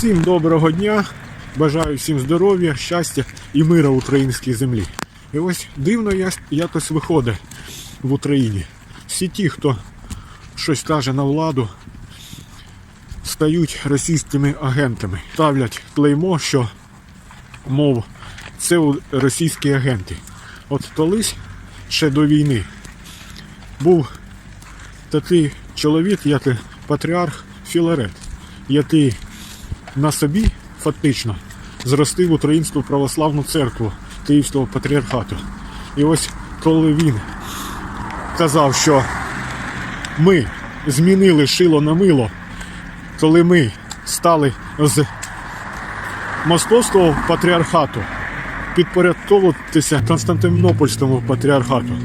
Всім доброго дня. Бажаю всім здоров'я, щастя і мира українській землі. І ось дивно якось виходить в Україні. Всі ті, хто щось каже на владу, стають російськими агентами. Ставлять клеймо, що, мов, це російські агенти. От колись ще до війни був такий чоловік, як патріарх Філарет, який на собі фактично зростив Українську православну церкву Київського патріархату. І ось коли він казав, що ми змінили шило на мило, коли ми стали з Московського патріархату підпорядковуватися Константинопольському патріархату.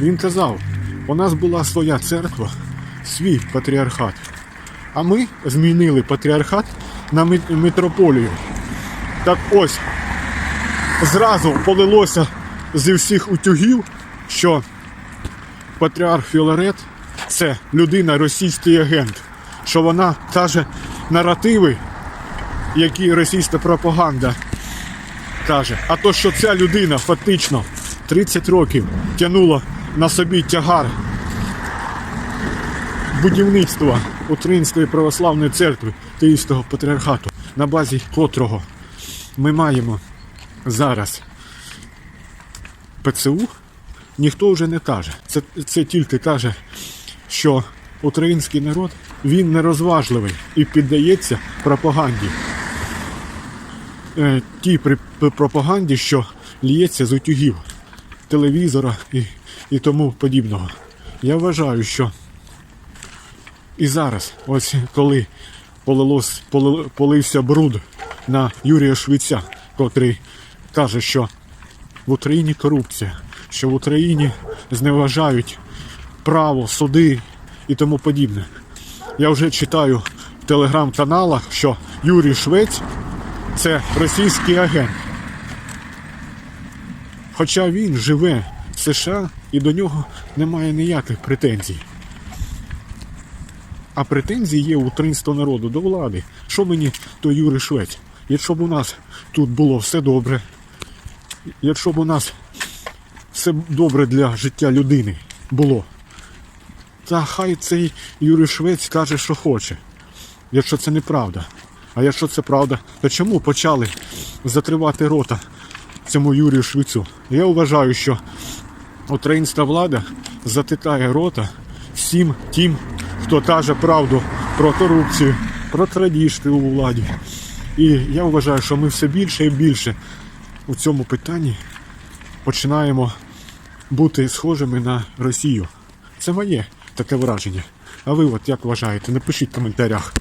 Він казав, у нас була своя церква, свій патріархат. А ми змінили патріархат на митрополію. Так ось зразу полилося зі всіх утюгів, що патріарх Філарет це людина російський агент, що вона каже наративи, які російська пропаганда каже. А то, що ця людина фактично 30 років тягнула на собі тягар будівництва Української православної церкви Київського патріархату, на базі котрого ми маємо зараз ПЦУ, ніхто вже не каже. Це, це тільки каже, що український народ він нерозважливий і піддається пропаганді. Е, тій при, пропаганді, що ліється з утюгів телевізора і, і тому подібного. Я вважаю, що і зараз, ось коли полилось, поли- полився бруд на Юрія Швеця, котрий каже, що в Україні корупція, що в Україні зневажають право, суди і тому подібне. Я вже читаю в телеграм-каналах, що Юрій Швець це російський агент. Хоча він живе в США і до нього немає ніяких претензій. А претензії є у українського народу до влади. Що мені то Юрій Швець? Якщо б у нас тут було все добре, якщо б у нас все добре для життя людини було, та хай цей Юрій Швець каже, що хоче, якщо це неправда. А якщо це правда, то чому почали закривати рота цьому Юрію Швецю? Я вважаю, що українська влада затикає рота всім тим, хто каже правду про корупцію, про крадіжки у владі. І я вважаю, що ми все більше і більше у цьому питанні починаємо бути схожими на Росію. Це моє таке враження. А ви от як вважаєте? Напишіть в коментарях.